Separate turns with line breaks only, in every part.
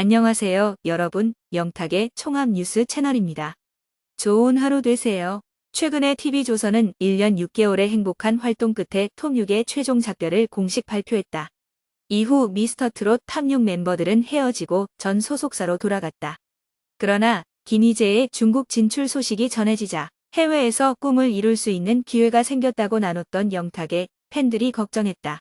안녕하세요, 여러분. 영탁의 총합 뉴스 채널입니다. 좋은 하루 되세요. 최근에 TV조선은 1년 6개월의 행복한 활동 끝에 톱6의 최종 작별을 공식 발표했다. 이후 미스터 트롯 탑6 멤버들은 헤어지고 전 소속사로 돌아갔다. 그러나 김희재의 중국 진출 소식이 전해지자 해외에서 꿈을 이룰 수 있는 기회가 생겼다고 나눴던 영탁의 팬들이 걱정했다.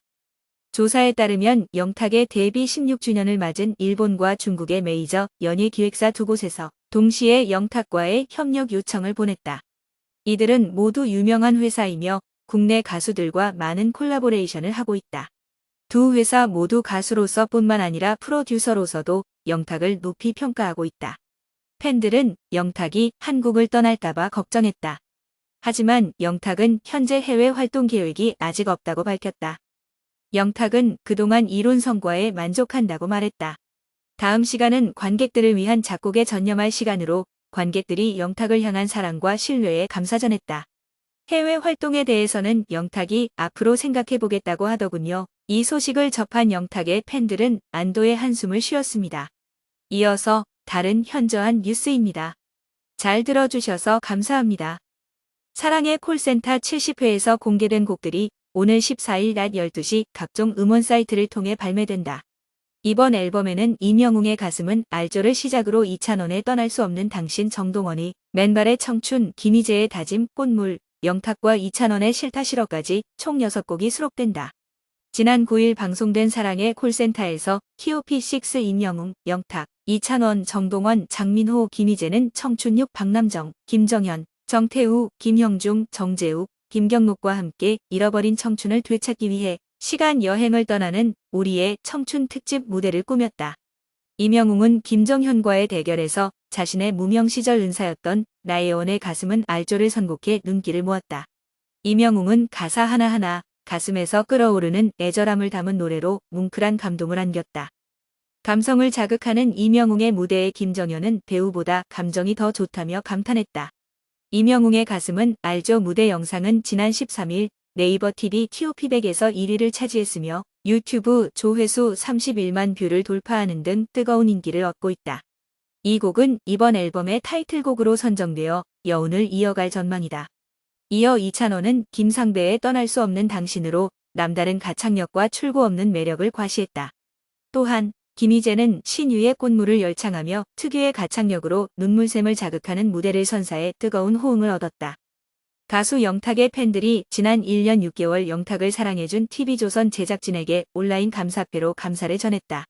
조사에 따르면 영탁의 데뷔 16주년을 맞은 일본과 중국의 메이저 연예 기획사 두 곳에서 동시에 영탁과의 협력 요청을 보냈다. 이들은 모두 유명한 회사이며 국내 가수들과 많은 콜라보레이션을 하고 있다. 두 회사 모두 가수로서 뿐만 아니라 프로듀서로서도 영탁을 높이 평가하고 있다. 팬들은 영탁이 한국을 떠날까봐 걱정했다. 하지만 영탁은 현재 해외 활동 계획이 아직 없다고 밝혔다. 영탁은 그동안 이룬 성과에 만족한다고 말했다. 다음 시간은 관객들을 위한 작곡에 전념할 시간으로 관객들이 영탁을 향한 사랑과 신뢰에 감사 전했다. 해외 활동에 대해서는 영탁이 앞으로 생각해 보겠다고 하더군요. 이 소식을 접한 영탁의 팬들은 안도의 한숨을 쉬었습니다. 이어서 다른 현저한 뉴스입니다. 잘 들어주셔서 감사합니다. 사랑의 콜센터 70회에서 공개된 곡들이 오늘 14일 낮 12시 각종 음원 사이트를 통해 발매된다. 이번 앨범에는 이명웅의 가슴은 알조를 시작으로 이찬원에 떠날 수 없는 당신 정동원이 맨발의 청춘 김희재의 다짐 꽃물 영탁과 이찬원의 싫다 싫어까지 총 6곡이 수록된다. 지난 9일 방송된 사랑의 콜센터에서 TOP6 임영웅, 영탁, 이찬원, 정동원, 장민호, 김희재는 청춘 6 박남정, 김정현, 정태우, 김형중, 정재욱, 김경록과 함께 잃어버린 청춘을 되찾기 위해 시간 여행을 떠나는 우리의 청춘 특집 무대를 꾸몄다. 이명웅은 김정현과의 대결에서 자신의 무명 시절 은사였던 나의 원의 가슴은 알조를 선곡해 눈길을 모았다. 이명웅은 가사 하나하나 가슴에서 끓어오르는 애절함을 담은 노래로 뭉클한 감동을 안겼다. 감성을 자극하는 이명웅의 무대에 김정현은 배우보다 감정이 더 좋다며 감탄했다. 이명웅의 가슴은 알죠 무대 영상은 지난 13일 네이버 TV TOP100에서 1위를 차지했으며 유튜브 조회수 31만 뷰를 돌파하는 등 뜨거운 인기를 얻고 있다. 이 곡은 이번 앨범의 타이틀곡으로 선정되어 여운을 이어갈 전망이다. 이어 이찬원은 김상배의 떠날 수 없는 당신으로 남다른 가창력과 출구 없는 매력을 과시했다. 또한 김희재는 신유의 꽃물을 열창하며 특유의 가창력으로 눈물샘을 자극하는 무대를 선사해 뜨거운 호응을 얻었다. 가수 영탁의 팬들이 지난 1년 6개월 영탁을 사랑해준 TV조선 제작진에게 온라인 감사패로 감사를 전했다.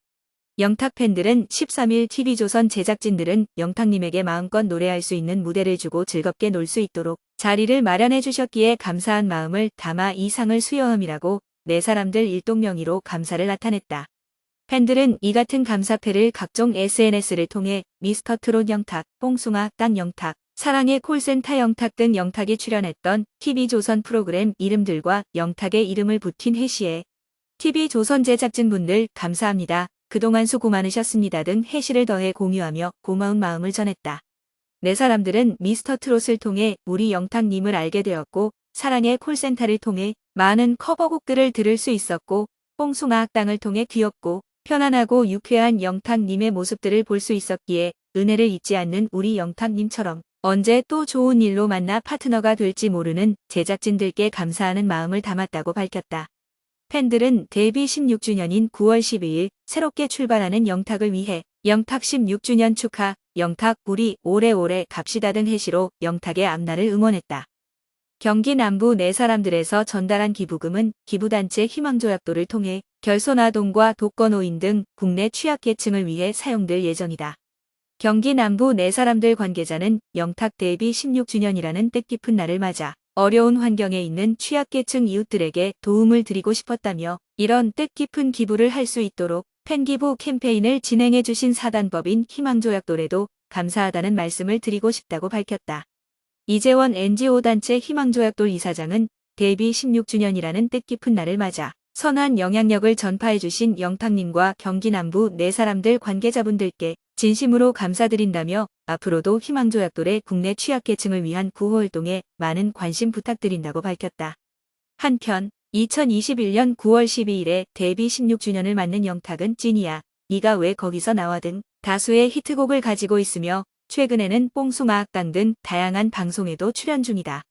영탁 팬들은 13일 TV조선 제작진들은 영탁님에게 마음껏 노래할 수 있는 무대를 주고 즐겁게 놀 수 있도록 자리를 마련해 주셨기에 감사한 마음을 담아 이 상을 수여함이라고 네 사람들 일동 명의로 감사를 나타냈다. 팬들은 이 같은 감사패를 각종 SNS를 통해 미스터 트롯 영탁, 뽕숭아 땅 영탁, 사랑의 콜센터 영탁 등 영탁이 출연했던 TV조선 프로그램 이름들과 영탁의 이름을 붙인 해시에 TV조선 제작진분들 감사합니다. 그동안 수고 많으셨습니다 등 해시를 더해 공유하며 고마운 마음을 전했다. 네 사람들은 미스터 트롯을 통해 우리 영탁님을 알게 되었고 사랑의 콜센터를 통해 많은 커버곡들을 들을 수 있었고 뽕숭아 학당을 통해 귀엽고 편안하고 유쾌한 영탁님의 모습들을 볼 수 있었기에 은혜를 잊지 않는 우리 영탁님처럼 언제 또 좋은 일로 만나 파트너가 될지 모르는 제작진들께 감사하는 마음을 담았다고 밝혔다. 팬들은 데뷔 16주년인 9월 12일 새롭게 출발하는 영탁을 위해 영탁 16주년 축하, 영탁 우리 오래오래 갑시다 등 해시로 영탁의 앞날을 응원했다. 경기 남부 네 사람들에서 전달한 기부금은 기부단체 희망조약도를 통해 결손아동과 독거노인 등 국내 취약계층을 위해 사용될 예정이다. 경기 남부 네 사람들 관계자는 영탁 데뷔 16주년이라는 뜻깊은 날을 맞아 어려운 환경에 있는 취약계층 이웃들에게 도움을 드리고 싶었다며 이런 뜻깊은 기부를 할 수 있도록 팬기부 캠페인을 진행해 주신 사단법인 희망조약도에도 감사하다는 말씀을 드리고 싶다고 밝혔다. 이재원 NGO 단체 희망조약돌 이사장은 데뷔 16주년이라는 뜻깊은 날을 맞아 선한 영향력을 전파해 주신 영탁님과 경기 남부 네 사람들 관계자분들께 진심으로 감사드린다며 앞으로도 희망조약돌의 국내 취약계층을 위한 구호활동에 많은 관심 부탁드린다고 밝혔다. 한편 2021년 9월 12일에 데뷔 16주년을 맞는 영탁은 찐이야, 네가 왜 거기서 나와 등 다수의 히트곡을 가지고 있으며 최근에는 뽕수마악당 등 다양한 방송에도 출연 중이다.